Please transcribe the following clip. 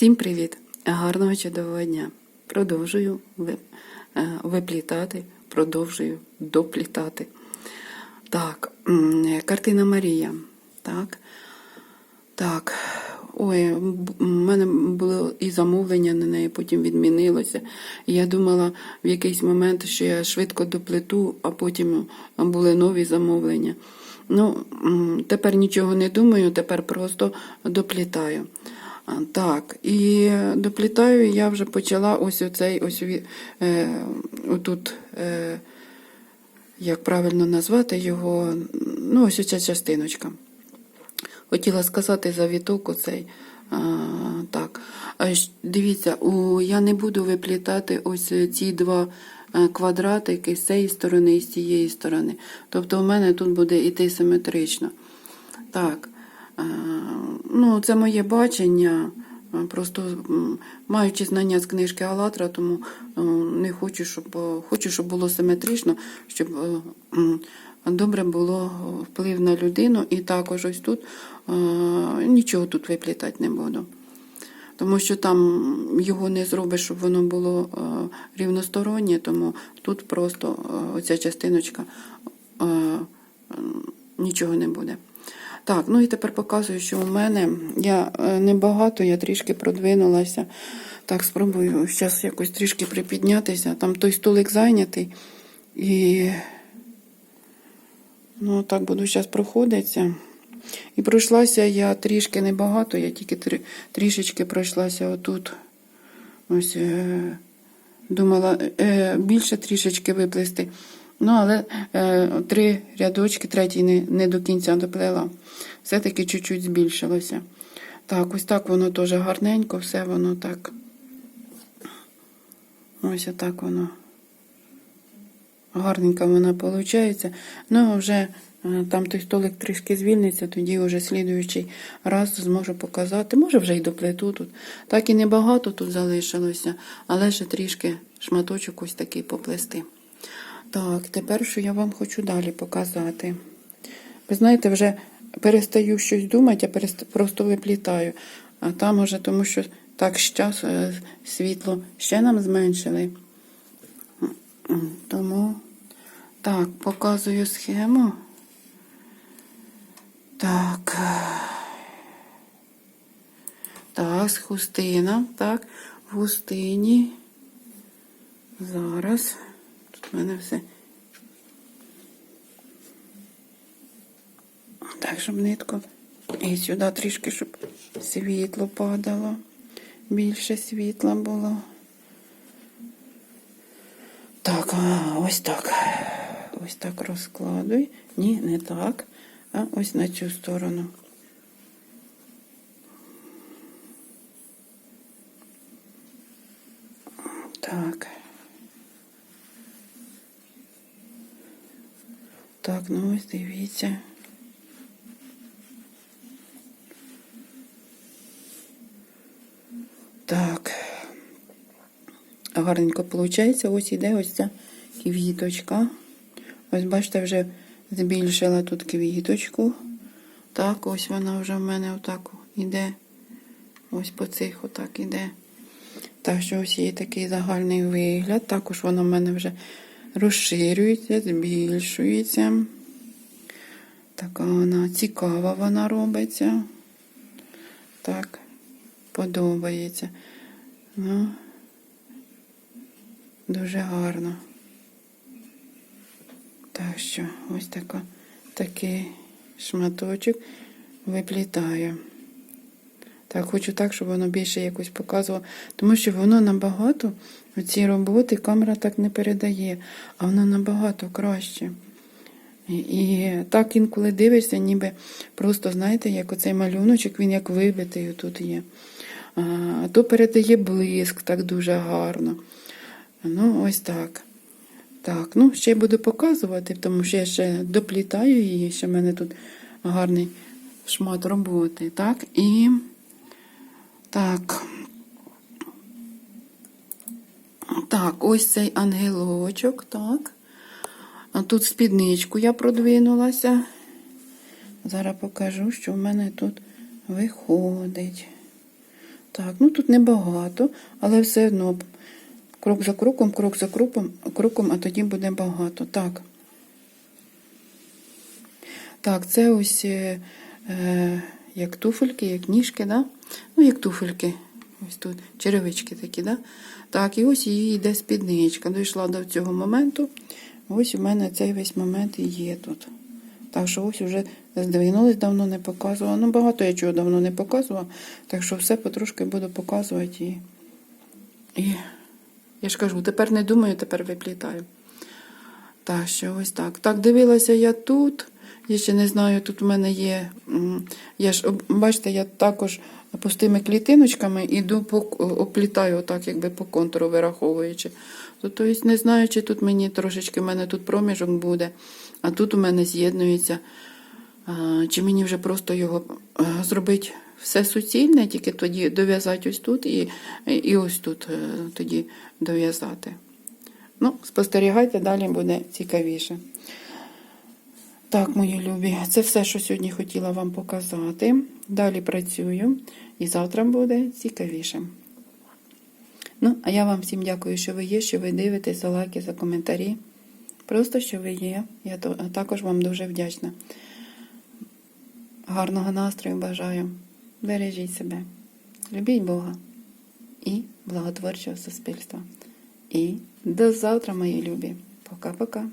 Всім привіт! Гарного чудового дня! Продовжую е, виплітати, продовжую доплітати. Так, картина Марія. Так. Так. Ой, в мене було і замовлення на неї, потім відмінилося. Я думала в якийсь момент, що я швидко доплету, а потім були нові замовлення. Ну, тепер нічого не думаю, тепер просто доплітаю. Так, і доплітаю я вже почала ось оцей ось е, отут. Е, як правильно назвати його, ну, ось ця частиночка. Хотіла сказати завіток оцей. А, так. Дивіться, у, я не буду виплітати ось ці два е, квадратики з цієї сторони і з цієї сторони. Тобто у мене тут буде іти симетрично. Так. Е, Ну, це моє бачення. Е, Просто маючи знання з книжки Алатра, тому е, не хочу, щоб хочу, щоб було симетрично, щоб добре було вплив на людину. І також ось тут нічого тут виплітати не буду. Тому що там його не зробиш, щоб воно було рівностороннє, тому тут просто оця частиночка нічого не буде. Так, ну і тепер показую, що у мене я е, небагато, я трішки продвинулася. Так, спробую зараз якось трішки припіднятися. Там той столик зайнятий. І ну, так буду зараз проходитися. І пройшлася я трішки небагато, я тільки трі- трішечки пройшлася отут. Ось е, думала е, більше трішечки виплести. Ну, але е, три рядочки, третій не, не до кінця доплела. Все-таки чуть-чуть збільшилося. Так, ось так воно теж гарненько, все воно так. Ось отак воно. Гарненько вона виходить. Ну, вже е, там той столик трішки звільниться, тоді вже слідуючий раз зможу показати. Може, вже й доплету тут. Так і небагато тут залишилося, але ще трішки шматочок ось такий поплести. Так, тепер що я вам хочу далі показати. Ви знаєте, вже перестаю щось думати, а просто виплітаю. А там уже, тому що так щас е, світло ще нам зменшили. Тому так, показую схему. Так. Так, хустина. Так, в хустині. Зараз. В мене все. Так, щоб нитку. І сюди трішки, щоб світло падало. Більше світла було. Так, а, ось так. Ось так розкладуй. Ні, не так. А ось на цю сторону. Так. Так, ну ось дивіться. Так. Гарненько виходить. Ось іде ось ця квіточка. Ось, бачите, вже збільшила тут квіточку. Так, ось вона вже в мене отак іде. Ось по цих отак іде. Так що ось є такий загальний вигляд. Також воно в мене вже розширюється, збільшується. Така вона цікава вона робиться. Так, подобається. Ну, дуже гарно. Так що ось така, такий шматочок виплітаю. Так, хочу так, щоб воно більше якось показувало, тому що воно набагато, ці роботи камера так не передає, а воно набагато краще. І так інколи дивишся, ніби просто, знаєте, як оцей малюночок, він як вибитий тут є. А, то передає блиск так дуже гарно. Ну, ось так. Так, ну ще буду показувати, тому що я ще доплітаю її, ще в мене тут гарний шмат роботи. Так, і так. Так, ось цей ангелочок, так. А тут спідничку я продвинулася. Зараз покажу, що в мене тут виходить. Так, ну тут небагато, але все одно крок за кроком, крок за кроком, кроком, а тоді буде багато. Так. Так, це ось е, е, як туфельки, як ніжки, да? Ну, як туфельки. Ось тут черевички такі, да? Так, і ось її йде спідничка. Дійшла до цього моменту. Ось у мене цей весь момент і є тут. Так що ось вже здвинулись, давно не показувала. Ну, багато я чого давно не показувала. Так що все потрошки буду показувати. І, і я ж кажу, тепер не думаю, тепер виплітаю. Так, що ось так. Так, дивилася я тут. Я ще не знаю, тут у мене є. Я ж, бачите, я також пустими клітиночками іду по оплітаю, отак, якби по контуру вираховуючи. Тобто, не знаю, чи тут мені трошечки, в мене тут проміжок буде, а тут у мене з'єднується. Чи мені вже просто його е, зробити все суцільне, тільки тоді дов'язати ось тут і, і ось тут е, тоді дов'язати. Ну, спостерігайте, далі буде цікавіше. Так, мої любі, це все, що сьогодні хотіла вам показати. Далі працюю, і завтра буде цікавіше. Ну, а я вам всім дякую, що ви є, що ви дивитесь, за лайки, за коментарі. Просто що ви є. Я також вам дуже вдячна. Гарного настрою бажаю. Бережіть себе. Любіть Бога і благотворчого суспільства. І до завтра, мої любі. Пока-пока.